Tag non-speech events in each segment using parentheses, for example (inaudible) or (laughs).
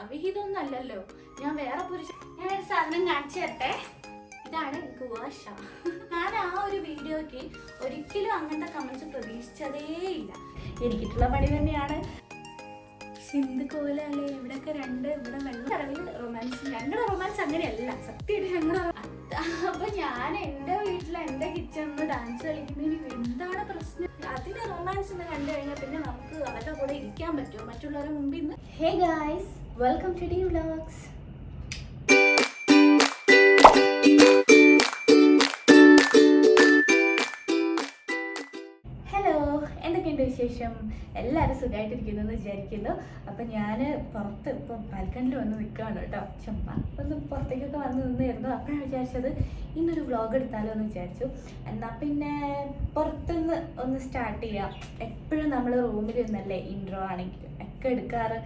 അവിഹിതമൊന്നും അല്ലല്ലോ. ഞാൻ വേറെ പുരുഷ ഞാൻ ഒരു സാധനം കാണിച്ചു തരട്ടെ? ഇതാണ് ഗുവാഷ ഞാൻ ആ ഒരു വീഡിയോക്ക് ഒരിക്കലും അങ്ങനത്തെ കമന്റ്സ് പ്രതീക്ഷിച്ചതേ ഇല്ല എനിക്കിട്ടുള്ള പണി തന്നെയാണ്. സിന്ധു കോലാലേ ഇവിടൊക്കെ രണ്ട് ഇവിടെ വെള്ളം കടവിൽ റൊമാൻസ് ഞങ്ങളുടെ റൊമാൻസ് അങ്ങനെയല്ല. സത്യമായിട്ട് ഞങ്ങളുടെ അപ്പൊ ഞാൻ എന്റെ വീട്ടിൽ എന്റെ കിച്ചണിൽ ഡാൻസ് കളിക്കുന്നതിന് എന്താണ് പ്രശ്നം? അതിന് റൊമാൻസ് എന്ന് കണ്ടു കഴിഞ്ഞാൽ പിന്നെ നമുക്ക് അവരുടെ കൂടെ ഇരിക്കാൻ പറ്റുമോ? മറ്റുള്ളവരുടെ മുമ്പിൽ നിന്ന് hey guys welcome to the vlogs വിശേഷം എല്ലാവരും സുഖമായിട്ടിരിക്കുന്നു എന്ന് വിചാരിക്കുന്നു. അപ്പം ഞാൻ പുറത്ത് ഇപ്പം ബാൽക്കണിൽ വന്ന് നിൽക്കുകയാണ് കേട്ടോ. ചുമ്മാ ഒന്ന് പുറത്തേക്കൊക്കെ വന്ന് നിന്നായിരുന്നു. അപ്പോഴാണ് വിചാരിച്ചത് ഇന്നൊരു വ്ളോഗ് എടുത്താലോ എന്ന് വിചാരിച്ചു. എന്നാൽ പിന്നെ പുറത്തുനിന്ന് ഒന്ന് സ്റ്റാർട്ട് ചെയ്യാം. എപ്പോഴും നമ്മൾ റൂമിൽ നിന്നല്ലേ ഇൻട്രോ ആണെങ്കിലും ഒക്കെ എടുക്കാറ്.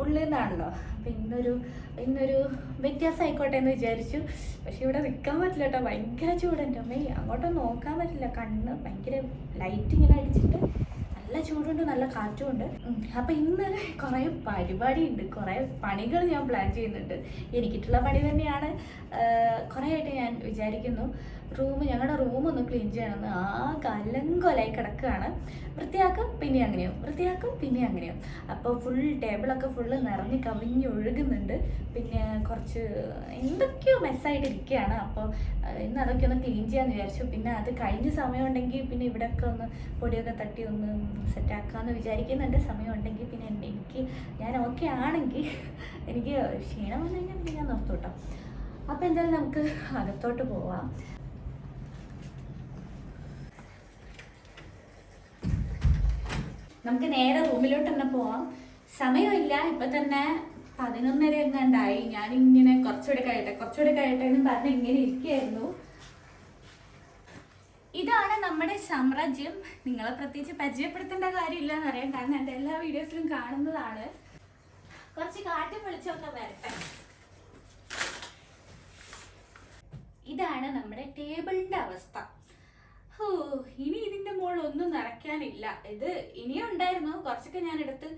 ഉള്ളിൽ നിന്നാണല്ലോ അപ്പം ഇന്നൊരു ഇന്നൊരു വ്യത്യാസം ആയിക്കോട്ടെ എന്ന് വിചാരിച്ചു. പക്ഷെ ഇവിടെ നിൽക്കാൻ പറ്റില്ല കേട്ടോ ഭയങ്കര ചൂട് എന്റെ അമ്മേ. അങ്ങോട്ടും നോക്കാൻ പറ്റില്ല. കണ്ണ് ഭയങ്കര ലൈറ്റ് ഇങ്ങനെ അടിച്ചിട്ട് നല്ല ചൂടുണ്ട് നല്ല കാറ്റുമുണ്ട്. അപ്പം ഇന്ന് കുറേ പരിപാടി ഉണ്ട് കുറേ പണികൾ ഞാൻ പ്ലാൻ ചെയ്യുന്നുണ്ട്. എനിക്കിട്ടുള്ള പണി തന്നെയാണ്. കുറേ ആയിട്ട് ഞാൻ വിചാരിക്കുന്നു. റൂം ഞങ്ങളുടെ റൂം ഒന്ന് ക്ലീൻ ചെയ്യണമെന്ന് ആ കലങ്കൊലായി കിടക്കുകയാണ്. വൃത്തിയാക്കും പിന്നെ അങ്ങനെയും. വൃത്തിയാക്കും പിന്നെ അങ്ങനെയും. അപ്പോൾ ഫുൾ ടേബിളൊക്കെ ഫുള്ള് നിറഞ്ഞ് കവിഞ്ഞ് ഒഴുകുന്നുണ്ട്. പിന്നെ കുറച്ച് എന്തൊക്കെയോ മെസ്സായിട്ട് ഇരിക്കുകയാണ്. അപ്പോൾ ഇന്ന് അതൊക്കെ ഒന്ന് ക്ലീൻ ചെയ്യാമെന്ന് വിചാരിച്ചു. പിന്നെ അത് കഴിഞ്ഞ സമയമുണ്ടെങ്കിൽ പിന്നെ ഇവിടെയൊക്കെ ഒന്ന് പൊടിയൊക്കെ തട്ടി ഒന്ന് സെറ്റാക്കാമെന്ന് വിചാരിക്കുന്നുണ്ട്. സമയമുണ്ടെങ്കിൽ പിന്നെ എന്നെ- എനിക്ക് ഞാൻ ഓക്കെ ആണെങ്കിൽ എനിക്ക് ക്ഷീണം വന്നു കഴിഞ്ഞാൽ പിന്നെ ഞാൻ നിർത്തൂട്ടോ അപ്പോൾ എന്തായാലും നമുക്ക് അകത്തോട്ട് പോവാം. നമുക്ക് നേരെ റൂമിലോട്ട് തന്നെ പോവാം. സമയമില്ല. ഇപ്പൊ തന്നെ പതിനൊന്നര എങ്ങാണ്ടായി. ഞാനിങ്ങനെ കുറച്ചുകൂടെ കഴിയട്ടെ കുറച്ചുകൂടെ കഴിയട്ടെ എന്ന് പറഞ്ഞ് ഇങ്ങനെ ഇരിക്കുകയായിരുന്നു. ഇതാണ് നമ്മുടെ സാമ്രാജ്യം. നിങ്ങളെ പ്രത്യേകിച്ച് പരിചയപ്പെടുത്തേണ്ട കാര്യമില്ല എന്നറിയാം കാരണം എന്റെ എല്ലാ വീഡിയോസിലും കാണുന്നതാണ്. കുറച്ച് കാറ്റ് വിളിച്ചൊക്കെ വരട്ടെ. ഇതാണ് നമ്മുടെ ടേബിളിന്റെ അവസ്ഥ. ഹോ ഇനി മുകളിൽ ഒന്നും നിറയ്ക്കാനില്ല ഇത് ഇനിയും ഉണ്ടായിരുന്നു. കുറച്ചൊക്കെ ഞാൻ എടുത്ത്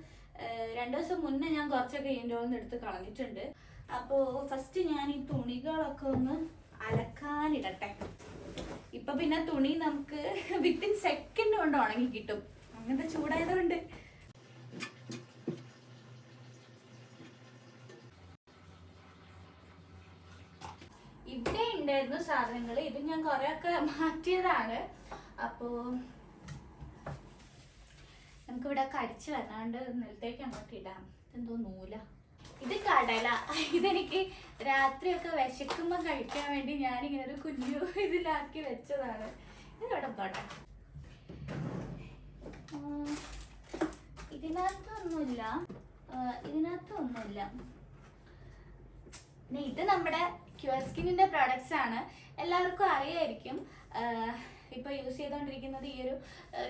രണ്ടു ദിവസം മുന്നേ ഞാൻ കുറച്ചൊക്കെ ഇതിന്റെ ഒന്ന് എടുത്ത് കളഞ്ഞിട്ടുണ്ട്. അപ്പോൾ ഫസ്റ്റ് ഞാൻ ഈ തുണികളൊക്കെ ഒന്ന് അലക്കാനിടട്ടെ. ഇപ്പൊ പിന്നെ തുണി നമുക്ക് വിത്തിൻ സെക്കൻഡ് കൊണ്ട് ഉണങ്ങി കിട്ടും. അങ്ങനത്തെ ചൂടായതുകൊണ്ട്. ഇവിടെ ഉണ്ടായിരുന്നു സാധനങ്ങൾ ഇത് ഞാൻ കുറെയൊക്കെ മാറ്റിയതാണ്. അപ്പോ നമുക്ക് ഇവിടെ കടിച്ചു വരാണ്ട് നിലത്തേക്ക് അങ്ങോട്ട് ഇടാം. എന്തോ നൂല. ഇത് കടല. ഇതെനിക്ക് രാത്രിയൊക്കെ വിശക്കുമ്പോൾ കഴിക്കാൻ വേണ്ടി ഞാൻ ഇങ്ങനെ ഒരു കുഞ്ഞു ഇതിലാക്കി വെച്ചതാണ്. ഇതിവിടെ പോട്ടെ? ഇതിനകത്തൊന്നുമില്ല. ഇതിനകത്തൊന്നുമില്ല. ഇത് നമ്മുടെ ക്യൂർ സ്കിന്നിന്റെ പ്രോഡക്റ്റ്സ് ആണ്. എല്ലാവർക്കും അറിയായിരിക്കും. ആഹ് ഇപ്പൊ യൂസ് ചെയ്തുകൊണ്ടിരിക്കുന്നത് ഈ ഒരു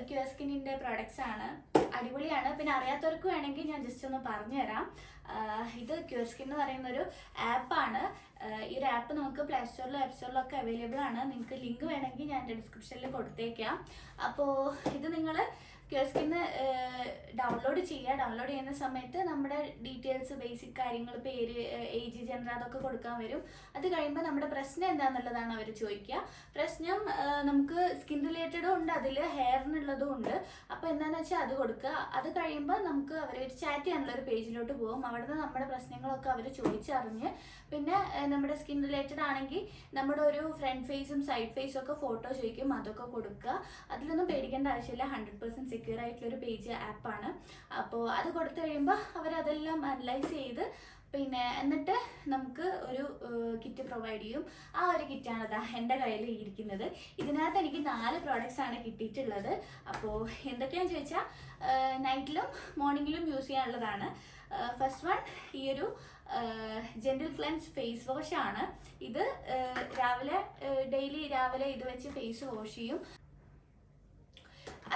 ക്യൂ സ്കിന്നിന്റെ പ്രോഡക്ട്സ് ആണ്. അടിപൊളിയാണ്. പിന്നെ അറിയാത്തവർക്ക് വേണമെങ്കിൽ ഞാൻ ജസ്റ്റ് ഒന്ന് പറഞ്ഞുതരാം. ഇത് ക്യൂർ സ്കിൻ എന്ന് പറയുന്ന ഒരു ആപ്പാണ് ഈ ഒരു ആപ്പ് നമുക്ക് പ്ലേ സ്റ്റോറിലും ആപ്പ് സ്റ്റോറിലും ഒക്കെ അവൈലബിൾ ആണ്. നിങ്ങൾക്ക് ലിങ്ക് വേണമെങ്കിൽ ഞാൻ എന്റെ ഡിസ്ക്രിപ്ഷനിൽ കൊടുത്തേക്കാം. അപ്പോൾ ഇത് നിങ്ങൾ ക്യൂർ ഡൗൺലോഡ് ചെയ്യുക. ഡൗൺലോഡ് ചെയ്യുന്ന സമയത്ത് നമ്മുടെ ഡീറ്റെയിൽസ് ബേസിക് കാര്യങ്ങൾ പേര് ഏജ് ജെൻഡർ അതൊക്കെ കൊടുക്കാൻ വരും. അത് കഴിയുമ്പോൾ നമ്മുടെ പ്രശ്നം എന്താണെന്നുള്ളതാണ് അവർ ചോദിക്കുക. പ്രശ്നം നമുക്ക് സ്കിൻ റിലേറ്റഡും ഉണ്ട്. അതിൽ ഹെയറിനുള്ളതും ഉണ്ട്. അപ്പോൾ എന്താണെന്ന് വെച്ചാൽ അത് കൊടുക്കുക. അത് കഴിയുമ്പോൾ നമുക്ക് അവർ ചാറ്റ് ചെയ്യാനുള്ള ഒരു പേജിലോട്ട് പോകും. അവിടുന്ന് നമ്മുടെ പ്രശ്നങ്ങളൊക്കെ അവർ ചോദിച്ചറിഞ്ഞ് പിന്നെ നമ്മുടെ സ്കിൻ റിലേറ്റഡ് ആണെങ്കിൽ നമ്മുടെ ഒരു ഫ്രണ്ട് ഫേസും സൈഡ് ഫേസും ഒക്കെ ഫോട്ടോ ചോദിക്കും അതൊക്കെ കൊടുക്കുക. അതിലൊന്നും പേടിക്കേണ്ട ആവശ്യമില്ല. ഹൺഡ്രഡ് പെർസെന്റ് സെക്യൂർ ആയിട്ടുള്ളൊരു പേജ് ആപ്പാണ് അപ്പോൾ അത് കൊടുത്തു കഴിയുമ്പോൾ അവരതെല്ലാം അനലൈസ് ചെയ്ത് പിന്നെ എന്നിട്ട് നമുക്ക് ഒരു കിറ്റ് പ്രൊവൈഡ് ചെയ്യും. ആ ഒരു കിറ്റാണ് അതാ എന്റെ കയ്യിൽ ഇരിക്കുന്നത്. ഇതിനകത്ത് എനിക്ക് നാല് പ്രോഡക്റ്റ്സ് ആണ് കിട്ടിയിട്ടുള്ളത്. അപ്പോൾ എന്തൊക്കെയാണെന്ന് ചോദിച്ചാൽ നൈറ്റിലും മോർണിംഗിലും യൂസ് ചെയ്യാനുള്ളതാണ്. ഫസ്റ്റ് വൺ ഈ ഒരു ജെന്റിൽ ക്ലെൻസ് ഫേസ് വാഷ് ആണ്. ഇത് രാവിലെ ഡെയിലി രാവിലെ ഇത് വെച്ച് ഫേസ് വാഷ് ചെയ്യും.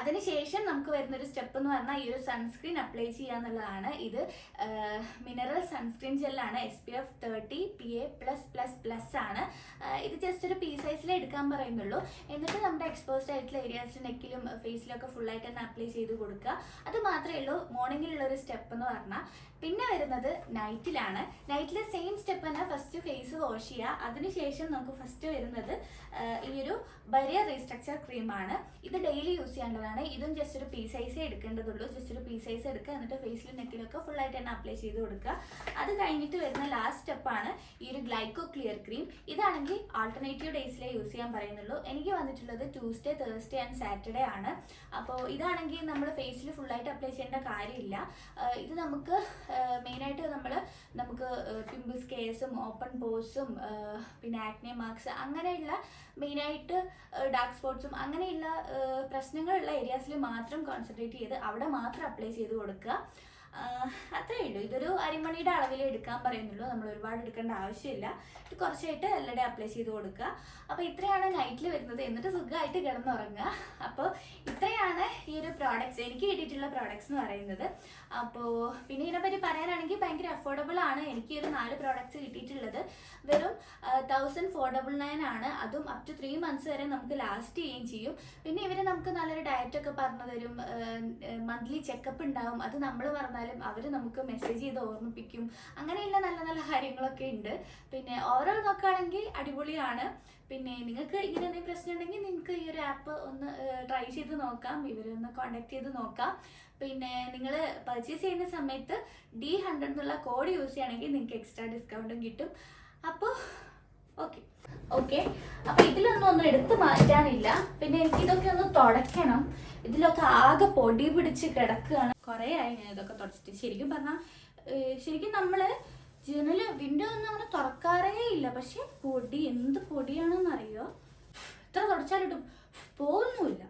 അതിനുശേഷം നമുക്ക് വരുന്നൊരു സ്റ്റെപ്പ് എന്ന് പറഞ്ഞാൽ ഈ ഒരു സൺസ്ക്രീൻ അപ്ലൈ ചെയ്യുക എന്നുള്ളതാണ് ഇത് മിനറൽ സൺസ്ക്രീൻ ജെല്ലാണ് S P F thirty P A plus plus plus ആണ്. ഇത് ജസ്റ്റ് ഒരു പി സൈസിൽ എടുക്കാൻ പറയുന്നുള്ളൂ. എന്നിട്ട് നമ്മുടെ എക്സ്പോസ്ഡ് ആയിട്ടുള്ള ഏരിയാസിൽ നെക്കിലും ഫേസിലൊക്കെ ഫുള്ളായിട്ട് തന്നെ അപ്ലൈ ചെയ്ത് കൊടുക്കുക. അത് മാത്രമേ ഉള്ളൂ. മോർണിംഗിലുള്ള ഒരു സ്റ്റെപ്പ് എന്ന് പറഞ്ഞാൽ പിന്നെ വരുന്നത് നൈറ്റിലാണ് നൈറ്റിൽ സെയിം സ്റ്റെപ്പ് തന്നെ ഫസ്റ്റ് ഫേസ് വാഷ് ചെയ്യുക. അതിനുശേഷം നമുക്ക് ഫസ്റ്റ് വരുന്നത് ഈ ഒരു ബരിയർ റീസ്ട്രക്ചർ ക്രീമാണ് ഇത് ഡെയിലി യൂസ് ചെയ്യേണ്ടതാണ് ഇതും ജസ്റ്റ് ഒരു പീ സൈസേ എടുക്കേണ്ടതുള്ളൂ. ജസ്റ്റ് ഒരു പീ സൈസ് എടുക്കുക. എന്നിട്ട് ഫേസിലും നെക്കിലൊക്കെ ഫുൾ ആയിട്ട് തന്നെ അപ്ലൈ ചെയ്ത് കൊടുക്കുക. അത് കഴിഞ്ഞിട്ട് വരുന്ന ലാസ്റ്റ് സ്റ്റെപ്പാണ് ഈ ഒരു ഗ്ലൈക്കോ ക്ലിയർ ക്രീം ഇതാണെങ്കിൽ ആൾട്ടർനേറ്റീവ് ഡേയ്സിലേ യൂസ് ചെയ്യാൻ പറയുന്നുള്ളൂ. എനിക്ക് വന്നിട്ടുള്ളത് ട്യൂസ്ഡേ തേഴ്സ്ഡേ ആൻഡ് സാറ്റർഡേ ആണ്. അപ്പോൾ ഇതാണെങ്കിൽ നമ്മൾ ഫേസിൽ ഫുള്ളായിട്ട് അപ്ലൈ ചെയ്യേണ്ട കാര്യമില്ല. ഇത് നമുക്ക് മെയിനായിട്ട് നമ്മൾ നമുക്ക് പിമ്പിൾസ് കേസും ഓപ്പൺ പോസും പിന്നെ ആക്നെ മാർക്സ് അങ്ങനെയുള്ള മെയിനായിട്ട് ഡാർക്ക് സ്പോട്ട്സും അങ്ങനെയുള്ള പ്രശ്നങ്ങളുള്ള ഏരിയാസിൽ മാത്രം കോൺസെൻട്രേറ്റ് ചെയ്ത് അവിടെ മാത്രം അപ്ലൈ ചെയ്ത് കൊടുക്കുക. അത്രേ ഉള്ളൂ ഇതൊരു അരിമണിയുടെ അളവിൽ എടുക്കാൻ പറയുന്നുള്ളൂ. നമ്മൾ ഒരുപാട് എടുക്കേണ്ട ആവശ്യമില്ല. ഇത് കുറച്ചായിട്ട് എല്ലായിടെ അപ്ലൈ ചെയ്ത് കൊടുക്കുക. അപ്പോൾ ഇത്രയാണ് നൈറ്റിൽ വരുന്നത്. എന്നിട്ട് സുഖമായിട്ട് കിടന്നുറങ്ങുക. അപ്പോൾ ഇത്രയാണ് ഈ ഒരു പ്രോഡക്റ്റ്സ് എനിക്ക് കിട്ടിയിട്ടുള്ള പ്രോഡക്റ്റ്സ് എന്ന് പറയുന്നത്. അപ്പോൾ പിന്നെ ഇതിനെപ്പറ്റി പറയാനാണെങ്കിൽ ഭയങ്കര അഫോർഡബിൾ ആണ്. എനിക്ക് ഒരു നാല് പ്രോഡക്റ്റ്സ് കിട്ടിയിട്ടുള്ളത്. വെറും തൗസൻഡ് ഫോർ ഡബിൾ നയൻ ആണ്. അതും അപ് ടു ത്രീ മന്ത്സ് വരെ നമുക്ക് ലാസ്റ്റ് ചെയ്യുകയും ചെയ്യും. പിന്നെ ഇവർ നമുക്ക് നല്ലൊരു ഡയറ്റ് ഒക്കെ പറഞ്ഞു തരും മന്ത്ലി ചെക്കപ്പ് ഉണ്ടാവും. അത് നമ്മൾ പറഞ്ഞാലും അവർ നമുക്ക് മെസ്സേജ് ചെയ്ത് ഓർമ്മിപ്പിക്കും. അങ്ങനെയുള്ള നല്ല നല്ല കാര്യങ്ങളൊക്കെ ഉണ്ട്. പിന്നെ ഓവറോൾ നോക്കുകയാണെങ്കിൽ അടിപൊളിയാണ്. പിന്നെ നിങ്ങൾക്ക് ഇങ്ങനെ എന്തെങ്കിലും പ്രശ്നം ഉണ്ടെങ്കിൽ നിങ്ങൾക്ക് ഈ ഒരു ആപ്പ് ഒന്ന് ട്രൈ ചെയ്ത് നോക്കാം. ഇവരൊന്ന് കോണ്ടാക്ട് ചെയ്ത് നോക്കാം. പിന്നെ നിങ്ങൾ പർച്ചേസ് ചെയ്യുന്ന സമയത്ത് ഡി ഹൺഡ്രഡ് എന്നുള്ള കോഡ് യൂസ് ചെയ്യുകയാണെങ്കിൽ നിങ്ങൾക്ക് എക്സ്ട്രാ ഡിസ്കൗണ്ടും കിട്ടും. അപ്പോൾ ഓക്കെ ഓക്കെ അപ്പോൾ ഇതിലൊന്നും ഒന്നും എടുത്ത് മാറ്റാനില്ല. പിന്നെ എനിക്കിതൊക്കെ ഒന്ന് തുടയ്ക്കണം ഇതിലൊക്കെ ആകെ പൊടി പിടിച്ച് കിടക്കുകയാണ്. കുറേ ആയി ഞാൻ ഇതൊക്കെ തുടച്ചിട്ട്. ശരിക്കും പറഞ്ഞാൽ ശരിക്കും നമ്മൾ ജനൽ വിൻഡോ ഒന്നും അങ്ങനെ തുറക്കാറേ ഇല്ല. പക്ഷെ പൊടി എന്ത് പൊടിയാണെന്ന് അറിയോ എത്ര തുടച്ചാലിട്ടും പോകുന്നുമില്ല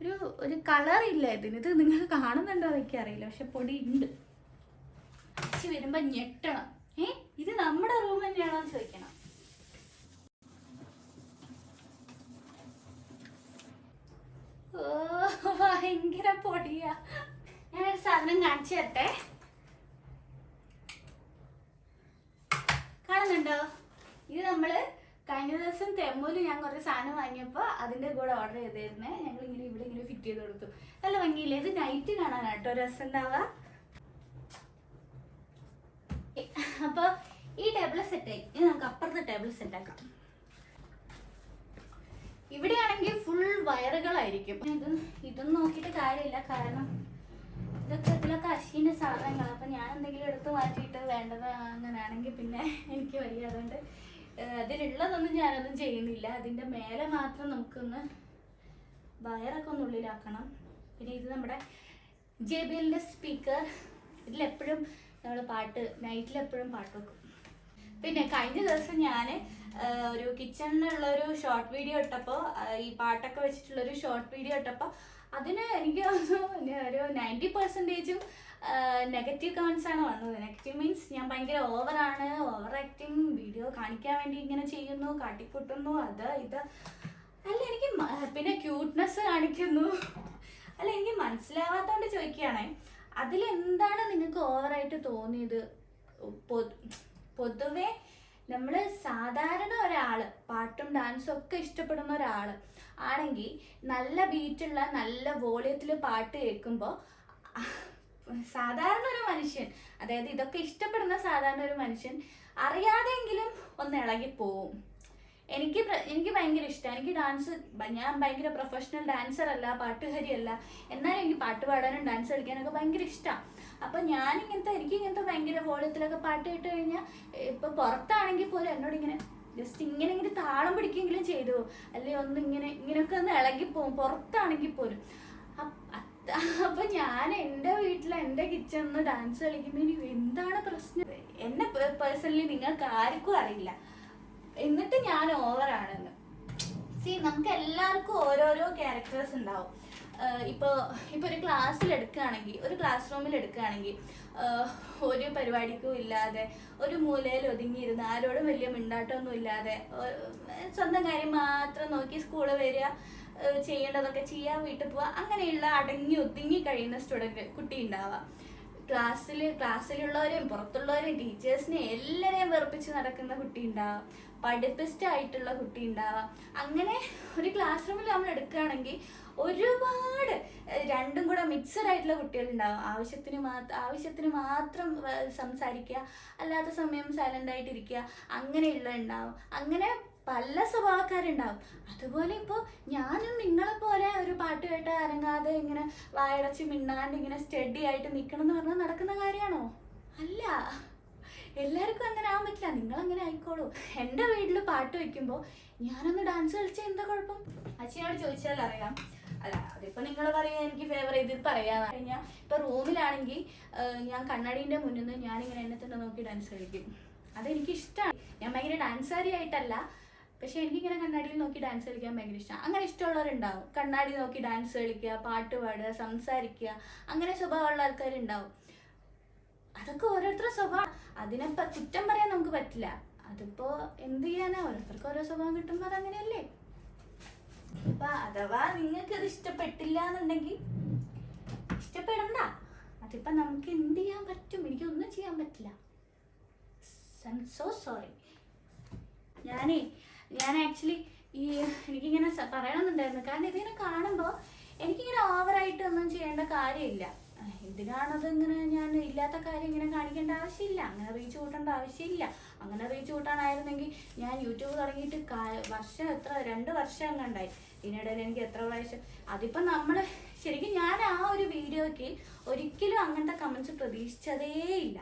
ഒരു ഒരു കളർ ഇല്ല ഇതിന്. ഇത് നിങ്ങൾ കാണുന്നുണ്ടോ അതൊക്കെ അറിയില്ല. പക്ഷെ പൊടി ഉണ്ട്. വരുമ്പോ ഞെട്ടണം. ഏ? ഇത് നമ്മുടെ റൂം തന്നെയാണോ ചോദിക്കണം ഓ ഭയങ്കര പൊടിയാ? ഞാനൊരു സാധനം കാണിച്ചു തരട്ടെ. കാണുന്നുണ്ടോ? ഇത് നമ്മൾ കഴിഞ്ഞ ദിവസം തെമ്മൂൽ ഞാൻ കുറച്ച് സാധനം വാങ്ങിയപ്പോൾ അതിന്റെ കൂടെ ഓർഡർ ചെയ്തിരുന്നേ. ഞങ്ങൾ ഇങ്ങനെ ഇവിടെ ഇങ്ങനെ ഫിറ്റ് ചെയ്ത് കൊടുത്തു. നല്ല ഭംഗിയില്ലേ? ഇത് നൈറ്റ് കാണാനാട്ടോ രസം ഉണ്ടാവുക. അപ്പൊ ഈ ടേബിൾ സെറ്റ് ആയി. ഇനി നമുക്ക് അപ്പുറത്തെ ടേബിൾ സെറ്റ് വയറുകളായിരിക്കും. ഇത് ഇതൊന്നും നോക്കിയിട്ട് കാര്യമില്ല. കാരണം ഇതൊക്കെ ഇതിലൊക്കെ അശ്വിന്റെ സാധനങ്ങളാണ് അപ്പൊ ഞാൻ എന്തെങ്കിലും എടുത്ത് മാറ്റിയിട്ട് വേണ്ടത് അങ്ങനെയാണെങ്കിൽ പിന്നെ എനിക്ക് വലിയ അതുകൊണ്ട് അതിലുള്ളതൊന്നും ഞാനൊന്നും ചെയ്യുന്നില്ല. അതിന്റെ മേലെ മാത്രം നമുക്കൊന്ന് വയറൊക്കെ ഒന്ന് ഉള്ളിലാക്കണം. പിന്നെ ഇത് നമ്മുടെ ജെ ബി എല്ലിന്റെ സ്പീക്കർ. ഇതിലെപ്പോഴും നമ്മൾ പാട്ട് നൈറ്റിലെപ്പോഴും പാട്ട് വെക്കും. പിന്നെ കഴിഞ്ഞ ദിവസം ഞാൻ ഒരു കിച്ചണിലുള്ള ഒരു ഷോർട്ട് വീഡിയോ ഇട്ടപ്പോൾ ഈ പാട്ടൊക്കെ വെച്ചിട്ടുള്ള ഒരു ഷോർട്ട് വീഡിയോ ഇട്ടപ്പോൾ അതിന് എനിക്ക് ഒരു നയന്റി പെർസെന്റേജും നെഗറ്റീവ് കമൻസ് ആണ് വന്നത്. നെഗറ്റീവ് മീൻസ് ഞാൻ ഭയങ്കര ഓവറാണ് ഓവർ ആക്ടിങ് വീഡിയോ കാണിക്കാൻ വേണ്ടി ഇങ്ങനെ ചെയ്യുന്നു കാട്ടിക്കൂട്ടുന്നു അത് ഇത്. അല്ല എനിക്ക് പിന്നെ ക്യൂട്ട്നെസ് കാണിക്കുന്നു. അല്ല എനിക്ക് മനസ്സിലാവാത്തോണ്ട് ചോദിക്കുകയാണേ അതിലെന്താണ് നിങ്ങൾക്ക് ഓവറായിട്ട് തോന്നിയത്? പൊതുവെ നമ്മൾ സാധാരണ ഒരാൾ പാട്ടും ഡാൻസും ഒക്കെ ഇഷ്ടപ്പെടുന്ന ഒരാൾ ആണെങ്കിൽ നല്ല ബീറ്റുള്ള നല്ല വോളിയത്തിൽ പാട്ട് കേൾക്കുമ്പോൾ സാധാരണ ഒരു മനുഷ്യൻ അതായത് ഇതൊക്കെ ഇഷ്ടപ്പെടുന്ന സാധാരണ ഒരു മനുഷ്യൻ അറിയാതെങ്കിലും ഒന്ന് ഇളകിപ്പോവും. എനിക്ക് എനിക്ക് ഭയങ്കര ഇഷ്ടമാണ് എനിക്ക് ഡാൻസ് ഞാൻ ഭയങ്കര പ്രൊഫഷണൽ ഡാൻസർ അല്ല പാട്ടുകാരി അല്ല. എന്നാലും എനിക്ക് പാട്ട് പാടാനും ഡാൻസ് കളിക്കാനൊക്കെ ഭയങ്കര ഇഷ്ടമാണ് അപ്പം ഞാൻ ഇങ്ങനത്തെ എനിക്ക് ഇങ്ങനത്തെ ഭയങ്കര വോളിയത്തിലൊക്കെ പാട്ട് കേട്ട് കഴിഞ്ഞാൽ ഇപ്പം പുറത്താണെങ്കിൽ പോലും എന്നോട് ഇങ്ങനെ ജസ്റ്റ് ഇങ്ങനെ ഇങ്ങനെ താളം പിടിക്കെങ്കിലും ചെയ്തു. അല്ലെങ്കിൽ ഒന്ന് ഇങ്ങനെ ഇങ്ങനെയൊക്കെ ഒന്ന് ഇളകിപ്പോവും പുറത്താണെങ്കിൽ പോലും. അപ്പൊ ഞാൻ എന്റെ വീട്ടിൽ എന്റെ കിച്ചണിൽ ഡാൻസ് കളിക്കുന്നതിന് എന്താണ് പ്രശ്നം? എന്നെ പേഴ്സണലി നിങ്ങൾക്ക് ആർക്കും അറിയില്ല. എന്നിട്ട് ഞാൻ ഓവറാണെന്ന് സി നമുക്ക് എല്ലാവർക്കും ഓരോരോ ക്യാരക്ടേഴ്സ് ഉണ്ടാവും. ഇപ്പോൾ ഇപ്പോൾ ഒരു ക്ലാസ്സിൽ എടുക്കുകയാണെങ്കിൽ ഒരു ക്ലാസ് റൂമിൽ എടുക്കുകയാണെങ്കിൽ ഒരു പരിപാടിക്കും ഇല്ലാതെ ഒരു മൂലയിൽ ഒതുങ്ങിയിരുന്ന് ആരോടും വലിയ മിണ്ടാട്ടമൊന്നും ഇല്ലാതെ സ്വന്തം കാര്യം മാത്രം നോക്കി സ്കൂളിൽ വരിക ചെയ്യേണ്ടതൊക്കെ ചെയ്യാൻ വീട്ടിൽ പോവുക അങ്ങനെയുള്ള അടങ്ങി ഒതുങ്ങി കഴിയുന്ന സ്റ്റുഡന്റ് കുട്ടി ഉണ്ടാവാം. ക്ലാസ്സിൽ ക്ലാസ്സിലുള്ളവരെയും പുറത്തുള്ളവരെയും ടീച്ചേഴ്സിനെ എല്ലാവരെയും വെറുപ്പിച്ച് നടക്കുന്ന കുട്ടി ഉണ്ടാവാം. പഠിപ്പിസ്റ്റ് ആയിട്ടുള്ള കുട്ടി ഉണ്ടാവാം അങ്ങനെ ഒരു ക്ലാസ് റൂമിൽ നമ്മൾ എടുക്കുകയാണെങ്കിൽ ഒരുപാട് രണ്ടും കൂടെ മിക്സഡ് ആയിട്ടുള്ള കുട്ടികളുണ്ടാവും. ആവശ്യത്തിന് മാത്രം ആവശ്യത്തിന് മാത്രം സംസാരിക്കുക. അല്ലാത്ത സമയം സൈലന്റ് ആയിട്ടിരിക്കുക അങ്ങനെയുള്ള ഉണ്ടാവും അങ്ങനെ പല സ്വഭാവക്കാരുണ്ടാവും. അതുപോലെ ഇപ്പോൾ ഞാനും നിങ്ങളെ പോലെ ഒരു പാട്ട് കേട്ട് അരങ്ങാതെ ഇങ്ങനെ വായടച്ച് മിണ്ടാണ്ട് ഇങ്ങനെ സ്റ്റഡി ആയിട്ട് നിൽക്കണം എന്ന് പറഞ്ഞാൽ നടക്കുന്ന കാര്യമാണോ? അല്ല. എല്ലാവർക്കും അങ്ങനെ ആവാൻ പറ്റില്ല. നിങ്ങൾ അങ്ങനെ ആയിക്കോളൂ. എന്റെ വീട്ടിൽ പാട്ട് വെക്കുമ്പോൾ ഞാനൊന്ന് ഡാൻസ് കളിച്ചാൽ എന്താ കുഴപ്പം? അച്ഛനോട് ചോദിച്ചാൽ അറിയാം. അല്ല അതിപ്പോൾ നിങ്ങൾ പറയാ എനിക്ക് ഫേവർ ചെയ്ത് പറയാന്ന്. കഴിഞ്ഞാൽ ഇപ്പോൾ റൂമിലാണെങ്കിൽ ഞാൻ കണ്ണാടീന്റെ മുന്നിൽ നിന്ന് ഞാനിങ്ങനെ എന്നെ തന്നെ നോക്കി ഡാൻസ് കളിക്കും. അതെനിക്ക് ഇഷ്ടമാണ് ഞാൻ ഭയങ്കര ഡാൻസാരി ആയിട്ടല്ല. പക്ഷെ എനിക്കിങ്ങനെ കണ്ണാടിയിൽ നോക്കി ഡാൻസ് കളിക്കാൻ ഭയങ്കര ഇഷ്ടമാണ് അങ്ങനെ ഇഷ്ടമുള്ളവരുണ്ടാവും. കണ്ണാടി നോക്കി ഡാൻസ് കളിക്കുക പാട്ട് പാടുക സംസാരിക്കുക അങ്ങനെ സ്വഭാവമുള്ള ആൾക്കാരുണ്ടാവും. അതൊക്കെ ഓരോരുത്തരുടെ സ്വഭാവം. അതിനെപ്പ കുറ്റം പറയാൻ നമുക്ക് പറ്റില്ല. അതിപ്പോ എന്ത് ചെയ്യാനാ? ഓരോരുത്തർക്ക് ഓരോ സ്വഭാവം കിട്ടുമ്പോൾ അതങ്ങനെയല്ലേ? അപ്പൊ അഥവാ നിങ്ങൾക്ക് ഇത് ഇഷ്ടപ്പെട്ടില്ല എന്നുണ്ടെങ്കിൽ ഇഷ്ടപ്പെടണ്ട. അതിപ്പോ നമുക്ക് എന്ത് ചെയ്യാൻ പറ്റും? എനിക്ക് ഒന്നും ചെയ്യാൻ പറ്റില്ല. സോ സോറി ഞാനേ ഞാൻ ആക്ച്വലി ഈ എനിക്കിങ്ങനെ പറയണമെന്നുണ്ടായിരുന്നു. കാരണം ഇതിങ്ങനെ കാണുമ്പോൾ എനിക്കിങ്ങനെ ഓവറായിട്ട് ഒന്നും ചെയ്യേണ്ട കാര്യമില്ല. എന്തിനാണത് ഇങ്ങനെ ഞാൻ ഇല്ലാത്ത കാര്യം ഇങ്ങനെ കാണിക്കേണ്ട ആവശ്യമില്ല? അങ്ങനെ റീച്ച് കൂട്ടേണ്ട ആവശ്യമില്ല. അങ്ങനെ റീച്ച് കൂട്ടാനായിരുന്നെങ്കിൽ ഞാൻ യൂട്യൂബ് തുടങ്ങിയിട്ട് വർഷം എത്ര രണ്ട് വർഷം അങ്ങണ്ടായി ഇതിനിടയിൽ എനിക്ക് എത്ര പ്രാവശ്യം അതിപ്പം നമ്മൾ ശരിക്കും ഞാൻ ആ ഒരു വീഡിയോയ്ക്ക് ഒരിക്കലും അങ്ങനത്തെ കമൻസ് പ്രതീക്ഷിച്ചതേ ഇല്ല.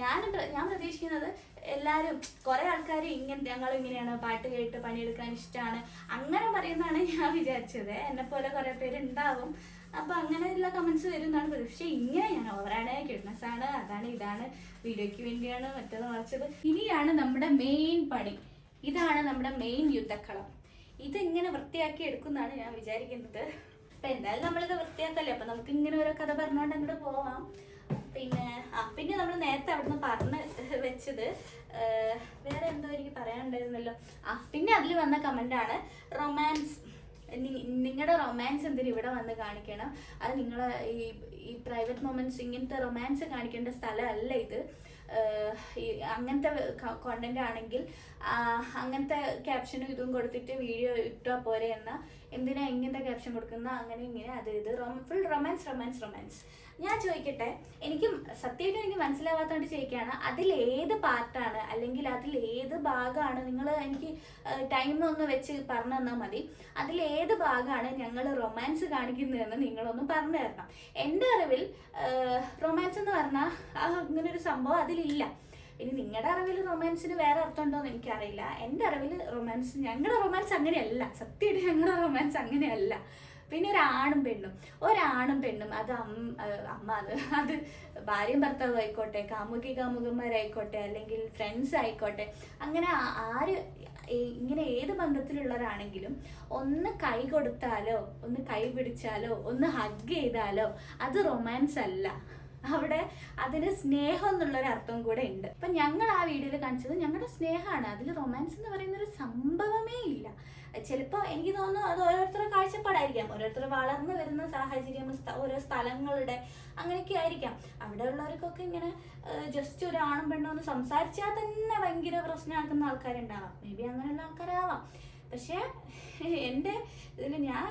ഞാൻ ഞാൻ പ്രതീക്ഷിക്കുന്നത് എല്ലാവരും കുറേ ആൾക്കാർ ഇങ്ങനെ ഞങ്ങൾ ഇങ്ങനെയാണ് പാട്ട് കേട്ട് പണിയെടുക്കാൻ ഇഷ്ടമാണ് അങ്ങനെ പറയുന്നതാണ് ഞാൻ വിചാരിച്ചത്. പോലെ കുറേ പേര് ഉണ്ടാവും അപ്പൊ അങ്ങനെയുള്ള കമന്റ്സ് വരുന്നതാണ് പക്ഷെ ഇങ്ങനെ ഞാൻ ഓവറാണ് കിഡ്നസ് ആണ് അതാണ് ഇതാണ് വീഡിയോയ്ക്ക് വേണ്ടിയാണ് മറ്റത് മറിച്ചത്. ഇനിയാണ് നമ്മുടെ മെയിൻ പണി. ഇതാണ് നമ്മുടെ മെയിൻ യുദ്ധക്കളം. ഇത് ഇങ്ങനെ വൃത്തിയാക്കി എടുക്കുന്നതാണ് ഞാൻ വിചാരിക്കുന്നത്. അപ്പൊ എന്തായാലും നമ്മളിത് വൃത്തിയാക്കല്ലേ? അപ്പൊ നമുക്ക് ഇങ്ങനെ ഓരോ കഥ പറഞ്ഞുകൊണ്ട് അങ്ങോട്ട് പോവാം. പിന്നെ ആ പിന്നെ നമ്മൾ നേരത്തെ അവിടുന്ന് പറഞ്ഞ് വെച്ചത് വേറെ എന്തോ എനിക്ക് പറയാനുണ്ടായിരുന്നല്ലോ. ആ പിന്നെ അതിൽ വന്ന കമന്റാണ് റൊമാൻസ് നിങ്ങളുടെ റൊമാൻസ് എന്തിനും ഇവിടെ വന്ന് കാണിക്കണം? അത് നിങ്ങളെ ഈ ഈ പ്രൈവറ്റ് മൊമെന്റ്സ് ഇങ്ങനത്തെ റൊമാൻസ് കാണിക്കേണ്ട സ്ഥലമല്ല ഇത്. അങ്ങനത്തെ കോണ്ടന്റ് ആണെങ്കിൽ അങ്ങനത്തെ ക്യാപ്ഷനും ഇതും കൊടുത്തിട്ട് വീഡിയോ ഇട്ടാ പോരെ എന്ന. എന്തിനാ ഇങ്ങനത്തെ ക്യാപ്ഷൻ കൊടുക്കുന്ന? അങ്ങനെ ഇങ്ങനെ. അത് ഇത് ഫുൾ റൊമാൻസ് റൊമാൻസ് റൊമാൻസ് ഞാൻ ചോദിക്കട്ടെ എനിക്ക് സത്യമായിട്ട് എനിക്ക് മനസ്സിലാവാത്തോണ്ട് ചോദിക്കുകയാണ് അതിൽ ഏത് പാർട്ടാണ് അല്ലെങ്കിൽ അതിൽ ഏത് ഭാഗമാണ് നിങ്ങൾ എനിക്ക് ടൈം ഒന്ന് വെച്ച് പറഞ്ഞു തന്നാൽ മതി. അതിൽ ഏത് ഭാഗമാണ് ഞങ്ങൾ റൊമാൻസ് കാണിക്കുന്നതെന്ന് നിങ്ങളൊന്ന് പറഞ്ഞു തരണം. എന്റെ അറിവിൽ റൊമാൻസ് എന്ന് പറഞ്ഞാൽ ഇങ്ങനെ ഒരു സംഭവം അതിലില്ല. ഇനി നിങ്ങളുടെ അറിവിൽ റൊമാൻസിന് വേറെ അർത്ഥമുണ്ടോ എന്ന് എനിക്കറിയില്ല. എന്റെ അറിവിൽ റൊമാൻസ് ഞങ്ങളുടെ റൊമാൻസ് അങ്ങനെയല്ല. സത്യമായിട്ട് ഞങ്ങളുടെ റൊമാൻസ് അങ്ങനെയല്ല. പിന്നെ ഒരു ആണും പെണ്ണും. ഒരാണും പെണ്ണും അത് അമ്മ അത് അത് ഭാര്യയും ഭർത്താവും ആയിക്കോട്ടെ കാമുകി കാമുകന്മാരായിക്കോട്ടെ അല്ലെങ്കിൽ ഫ്രണ്ട്സ് ആയിക്കോട്ടെ അങ്ങനെ ആര് ഇങ്ങനെ ഏത് ബന്ധത്തിലുള്ളവരാണെങ്കിലും ഒന്ന് കൈ കൊടുത്താലോ ഒന്ന് കൈ പിടിച്ചാലോ ഒന്ന് ഹഗ് ചെയ്താലോ അത് റൊമാൻസ് അല്ല. അവിടെ അതിന് സ്നേഹം എന്നുള്ളൊരു അർത്ഥം കൂടെ ഉണ്ട്. അപ്പൊ ഞങ്ങൾ ആ വീഡിയോയിൽ കാണിച്ചത് ഞങ്ങളുടെ സ്നേഹമാണ്. അതിൽ റൊമാൻസ് എന്ന് പറയുന്ന ഒരു സംഭവമേ ഇല്ല. ചിലപ്പോൾ എനിക്ക് തോന്നുന്നു അത് ഓരോരുത്തരുടെ കാഴ്ചപ്പാടായിരിക്കാം. ഓരോരുത്തർ വളർന്നു വരുന്ന സാഹചര്യം ഓരോ സ്ഥലങ്ങളുടെ അങ്ങനെയൊക്കെ ആയിരിക്കാം. അവിടെ ഉള്ളവർക്കൊക്കെ ഇങ്ങനെ ജസ്റ്റ് ഒരു ആണും പെണ്ണും ഒന്ന് സംസാരിച്ചാൽ തന്നെ ഭയങ്കര പ്രശ്നമാക്കുന്ന ആൾക്കാരുണ്ടാവാം. മേ ബി അങ്ങനെയുള്ള ആൾക്കാരാവാം. പക്ഷേ എന്റെ ഇതിൽ ഞാൻ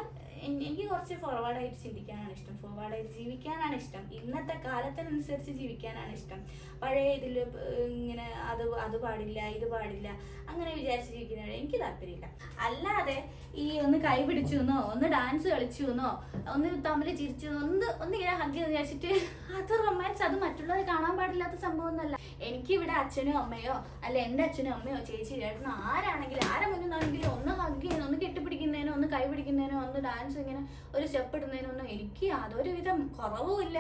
എനിക്ക് കുറച്ച് ഫോർവേഡായിട്ട് ചിന്തിക്കാനാണ് ഇഷ്ടം. ഫോർവേഡായിട്ട് ജീവിക്കാനാണ് ഇഷ്ടം. ഇന്നത്തെ കാലത്തിനനുസരിച്ച് ജീവിക്കാനാണ് ഇഷ്ടം. പഴയ ഇതിൽ ഇങ്ങനെ അത് അത് പാടില്ല ഇത് പാടില്ല അങ്ങനെ വിചാരിച്ച് ജീവിക്കുന്നവരെ എനിക്ക് താല്പര്യമില്ല. അല്ലാതെ ഈ ഒന്ന് കൈ പിടിച്ചു എന്നോ ഒന്ന് ഡാൻസ് കളിച്ചു എന്നോ ഒന്ന് തമ്മിൽ ചിരിച്ചു ഒന്ന് ഇങ്ങനെ ഹഗ് വിചാരിച്ചിട്ട് അത് റൊമാൻസ് അത് മറ്റുള്ളവർ കാണാൻ പാടില്ലാത്ത സംഭവം ഒന്നല്ല എനിക്കിവിടെ അച്ഛനോ അമ്മയോ അല്ല എന്റെ അച്ഛനോ അമ്മയോ ചേച്ചി ചേട്ടനോ ആരാണെങ്കിലും ആരെ മുന്നിൽ നിന്നാണെങ്കിലും ഒന്ന് ഹഗ് ചെയ്യുന്ന ഒന്ന് കെട്ടിപ്പിടിക്കുന്നതിനോ ഒന്ന് കൈ പിടിക്കുന്നതിനോ ഒന്ന് ഡാൻസ് ഇങ്ങനെ ഒരു സ്റ്റെപ്പ് ഇടുന്നതിനൊന്നും എനിക്ക് യാതൊരു വിധം കുറവുമില്ല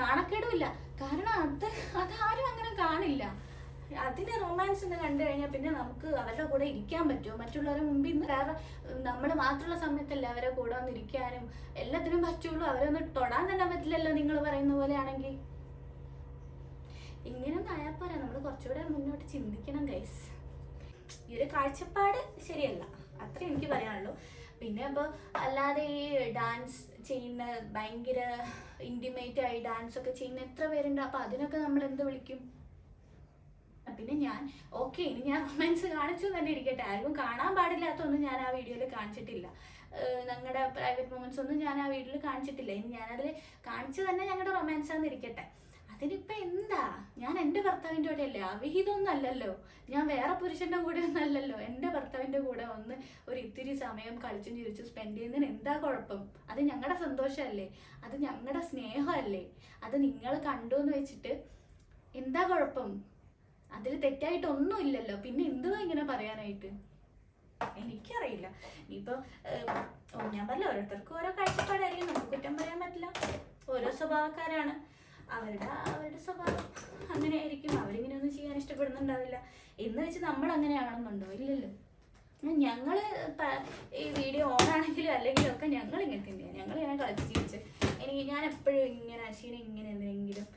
നാണക്കേടുമില്ല കാരണം അത് അതാരും അങ്ങനെ കാണില്ല. അതിന് റൊമാൻസ് എന്ന് കണ്ടു കഴിഞ്ഞാൽ പിന്നെ നമുക്ക് അവരുടെ കൂടെ ഇരിക്കാൻ പറ്റുമോ? മറ്റുള്ളവരെ മുമ്പിൽ നിന്ന് വേറെ നമ്മൾ മാത്രമുള്ള സമയത്തല്ല അവരെ കൂടെ വന്നിരിക്കാനും എല്ലാത്തിനും പറ്റുള്ളൂ. അവരെ ഒന്ന് തൊടാൻ തന്നെ പറ്റില്ലല്ലോ നിങ്ങൾ പറയുന്ന പോലെ ആണെങ്കിൽ ഇങ്ങനൊന്നും ആയാൽ പോരാ. നമ്മൾ കുറച്ചുകൂടെ മുന്നോട്ട് ചിന്തിക്കണം ഗൈസ് ഈ ഒരു കാഴ്ചപ്പാട് ശരിയല്ല. അത്രേ എനിക്ക് പറയാനുള്ളൂ. പിന്നെ അപ്പോൾ അല്ലാതെ ഈ ഡാൻസ് ചെയ്യുന്ന ഭയങ്കര ഇന്റിമേറ്റ് ആയി ഡാൻസ് ഒക്കെ ചെയ്യുന്ന എത്ര പേരുണ്ട്? അപ്പോൾ അതിനൊക്കെ നമ്മൾ എന്ത് വിളിക്കും? പിന്നെ ഞാൻ ഓക്കെ ഇനി ഞാൻ റൊമാൻസ് കാണിച്ചു തന്നെ ഇരിക്കട്ടെ. ആർക്കും കാണാൻ പാടില്ലാത്തൊന്നും ഞാൻ ആ വീഡിയോയിൽ കാണിച്ചിട്ടില്ല. ഞങ്ങളുടെ പ്രൈവറ്റ് മൊമെന്റ്സ് ഒന്നും ഞാൻ ആ വീഡിയോയിൽ കാണിച്ചിട്ടില്ല. ഇനി ഞാനതിൽ കാണിച്ചു തന്നെ ഞങ്ങളുടെ റൊമാൻസ് ആണെന്നിരിക്കട്ടെ അതിനിപ്പോ എന്താ? ഞാൻ എന്റെ ഭർത്താവിന്റെ കൂടെ അല്ലേ അവിഹിതമൊന്നും അല്ലല്ലോ. ഞാൻ വേറെ പുരുഷന്റെ കൂടെ ഒന്നും അല്ലല്ലോ. എന്റെ ഭർത്താവിന്റെ കൂടെ ഒന്ന് ഒരു ഇത്തിരി സമയം കളിച്ചും ചിരിച്ചും സ്പെൻഡ് ചെയ്യുന്നതിന് എന്താ കുഴപ്പം? അത് ഞങ്ങളുടെ സന്തോഷമല്ലേ അത് ഞങ്ങളുടെ സ്നേഹമല്ലേ? അത് നിങ്ങൾ കണ്ടു എന്ന് വെച്ചിട്ട് എന്താ കുഴപ്പം? അതിൽ തെറ്റായിട്ടൊന്നും ഇല്ലല്ലോ പിന്നെ എന്തുവാ ഇങ്ങനെ പറയാനായിട്ട്? എനിക്കറിയില്ല. ഇനിയിപ്പോൾ ഞാൻ പറഞ്ഞ ഓരോരുത്തർക്കും ഓരോ കാഴ്ചപ്പാടായിരിക്കും. നമുക്ക് കുറ്റം പറയാൻ പറ്റില്ല. ഓരോ സ്വഭാവക്കാരാണ്. അവരുടെ അവരുടെ സ്വഭാവം അങ്ങനെ ആയിരിക്കും അവരിങ്ങനെ ഒന്നും ചെയ്യാൻ ഇഷ്ടപ്പെടുന്നുണ്ടാവില്ല. എന്ന് വെച്ച് നമ്മൾ അങ്ങനെ ആണെന്നുണ്ടോ ഇല്ലല്ലോ ഞങ്ങൾ ഈ വീഡിയോ ഓൺ ആണെങ്കിലും അല്ലെങ്കിലും ഒക്കെ ഞങ്ങൾ ഇങ്ങനെ തന്നെയാണ് ഞങ്ങൾ ഇങ്ങനെ കളിച്ച് ജീവിച്ച്. എനിക്ക് ഞാൻ എപ്പോഴും ഇങ്ങനെ അശ്വിനെ ഇങ്ങനെ എന്തെങ്കിലും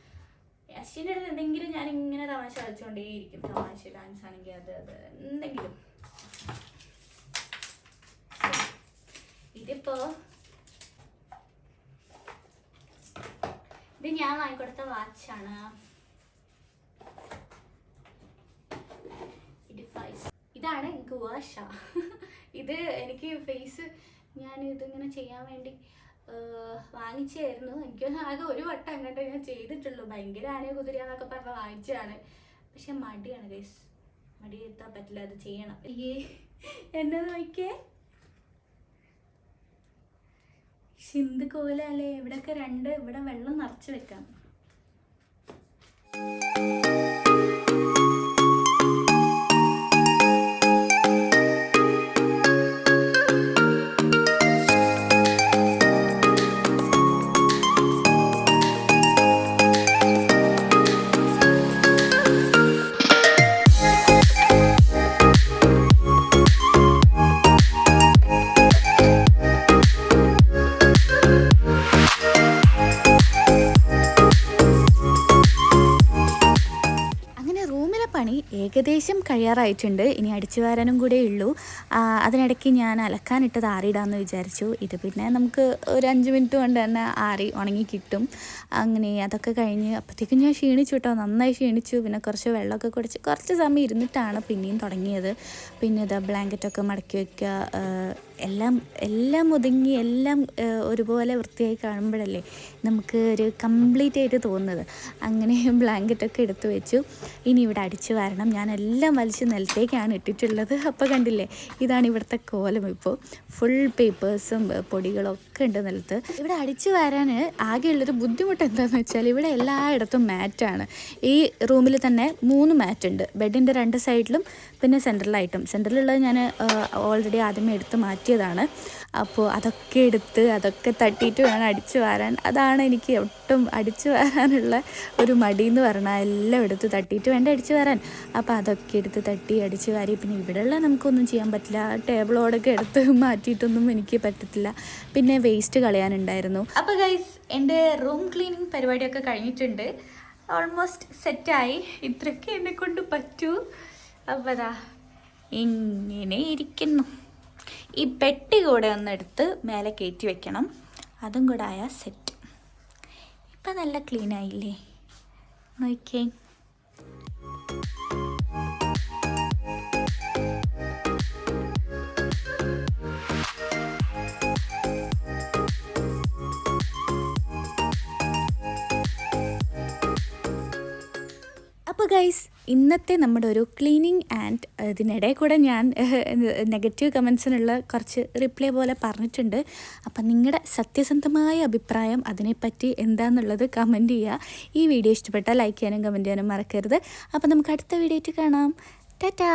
അശ്വിന്റെ അടുത്ത് എന്തെങ്കിലും ഞാൻ ഇങ്ങനെ തമാശ കളിച്ചുകൊണ്ടേയിരിക്കും തമാശ ഡാൻസ് ആണെങ്കിൽ അത് അത് എന്തെങ്കിലും. ഇതിപ്പോ ഇത് ഞാൻ വാങ്ങിക്കൊടുത്ത വാച്ചാണ്. ഇതാണ് എനിക്ക് ഗുവാഷ (laughs) ഇത് എനിക്ക് ഫേസ് ഞാൻ ഇതിങ്ങനെ ചെയ്യാൻ വേണ്ടി വാങ്ങിച്ചായിരുന്നു എനിക്ക് ആകെ ഒരു വട്ടം അങ്ങോട്ട് ഞാൻ ചെയ്തിട്ടുള്ളൂ. ഭയങ്കര ആനയെ കുതിരയാന്നൊക്കെ പറഞ്ഞ വാങ്ങിച്ചതാണ്. പക്ഷെ മടിയാണ് ഗൈസ് മടി എത്താൻ പറ്റില്ല അത് ചെയ്യണം. ഈ എന്നെ നോക്കിയേ. ചിന്ത് കോലല്ലേ ഇവിടെയൊക്കെ രണ്ട് ഇവിടെ വെള്ളം നിറച്ചു വെക്കാം ഏകദേശം കഴിയാറായിട്ടുണ്ട് ഇനി അടിച്ചു വാരാനും കൂടെ ഉള്ളൂ. അതിനിടയ്ക്ക് ഞാൻ അലക്കാനിട്ടത് ആറിയിടാമെന്ന് വിചാരിച്ചു. ഇത് പിന്നെ നമുക്ക് ഒരു അഞ്ച് മിനിറ്റ് കൊണ്ട് തന്നെ ആറി ഉണങ്ങി കിട്ടും. അങ്ങനെ അതൊക്കെ കഴിഞ്ഞ് അപ്പോഴത്തേക്കും ഞാൻ ക്ഷീണിച്ചു കേട്ടോ നന്നായി ക്ഷീണിച്ചു. പിന്നെ കുറച്ച് വെള്ളമൊക്കെ കുടിച്ച് കുറച്ച് സമയം ഇരുന്നിട്ടാണ് പിന്നെയും തുടങ്ങിയത്. പിന്നെ ഇതാ ബ്ലാങ്കറ്റൊക്കെ മടക്കി വയ്ക്കുക എല്ലാം എല്ലാം ഒതുങ്ങി എല്ലാം ഒരുപോലെ വൃത്തിയായി കാണുമ്പോഴല്ലേ നമുക്ക് ഒരു കംപ്ലീറ്റ് ആയിട്ട് തോന്നുന്നത്. അങ്ങനെ (laughs) ബ്ലാങ്കറ്റൊക്കെ എടുത്തു വെച്ചു. ഇനി ഇവിടെ അടിച്ചു വരണം. ഞാൻ എല്ലാം വലിച്ച് നിലത്തേക്കാണ് ഇട്ടിട്ടുള്ളത്. അപ്പോൾ കണ്ടില്ലേ? ഇതാണ് ഇവിടുത്തെ കോലം ഇപ്പോൾ ഫുൾ പേപ്പേഴ്സും പൊടികളൊക്കെ ഉണ്ട് നിലത്ത്. ഇവിടെ അടിച്ചു വരാൻ ആകെയുള്ളൊരു ബുദ്ധിമുട്ട് എന്താണെന്ന് വെച്ചാൽ ഇവിടെ എല്ലായിടത്തും മാറ്റാണ് ഈ റൂമിൽ തന്നെ മൂന്ന് മാറ്റുണ്ട് ബെഡിന്റെ രണ്ട് സൈഡിലും പിന്നെ സെന്ററിലായിട്ടും സെന്ററിലുള്ളത് ഞാൻ ഓൾറെഡി ആദ്യമേ എടുത്ത് മാറ്റിയതാണ്. അപ്പോൾ അതൊക്കെ എടുത്ത് അതൊക്കെ തട്ടിയിട്ട് വേണം അടിച്ചു വാരാൻ. അതാണ് എനിക്ക് ഒട്ടും അടിച്ചു വാരാനുള്ള ഒരു മടി എന്ന് പറഞ്ഞാൽ എല്ലാം എടുത്ത് തട്ടിയിട്ട് വേണ്ട അടിച്ചു വാരാൻ. അപ്പോൾ അതൊക്കെ എടുത്ത് തട്ടി അടിച്ചു വാരി. പിന്നെ ഇവിടെയുള്ള നമുക്കൊന്നും ചെയ്യാൻ പറ്റില്ല. ടേബിളോടൊക്കെ എടുത്ത് മാറ്റിയിട്ടൊന്നും എനിക്ക് പറ്റത്തില്ല. പിന്നെ വേസ്റ്റ് കളയാനുണ്ടായിരുന്നു. അപ്പോൾ ഗൈസ് എന്റെ റൂം ക്ലീനിങ് പരിപാടിയൊക്കെ കഴിഞ്ഞിട്ടുണ്ട്. ഓൾമോസ്റ്റ് സെറ്റായി ഇത്രയൊക്കെ എന്നെ കൊണ്ട് പറ്റൂ. അപ്പോൾ ഇങ്ങനെ ഇരിക്കുന്നു. ഈ പെട്ടി കൂടെ ഒന്നെടുത്ത് മേലെ കയറ്റി വെക്കണം. അതും കൂടെ ആയാൽ സെറ്റ് ഇപ്പം നല്ല ക്ലീൻ ആയില്ലേ? നോക്കേ അപ്പോൾ ഗൈസ് ഇന്നത്തെ നമ്മുടെ ഒരു ക്ലീനിങ് ആൻഡ് ഇതിനിടെ കൂടെ ഞാൻ നെഗറ്റീവ് കമൻസിനുള്ള കുറച്ച് റിപ്ലൈ പോലെ പറഞ്ഞിട്ടുണ്ട്. അപ്പം നിങ്ങളുടെ സത്യസന്ധമായ അഭിപ്രായം അതിനെപ്പറ്റി എന്താണെന്നുള്ളത് കമന്റ് ചെയ്യുക ഈ വീഡിയോ ഇഷ്ടപ്പെട്ടാൽ ലൈക്ക് ചെയ്യാനും കമന്റ് ചെയ്യാനും മറക്കരുത്. അപ്പം നമുക്ക് അടുത്ത വീഡിയോ ആയിട്ട് കാണാം. ടാറ്റാ!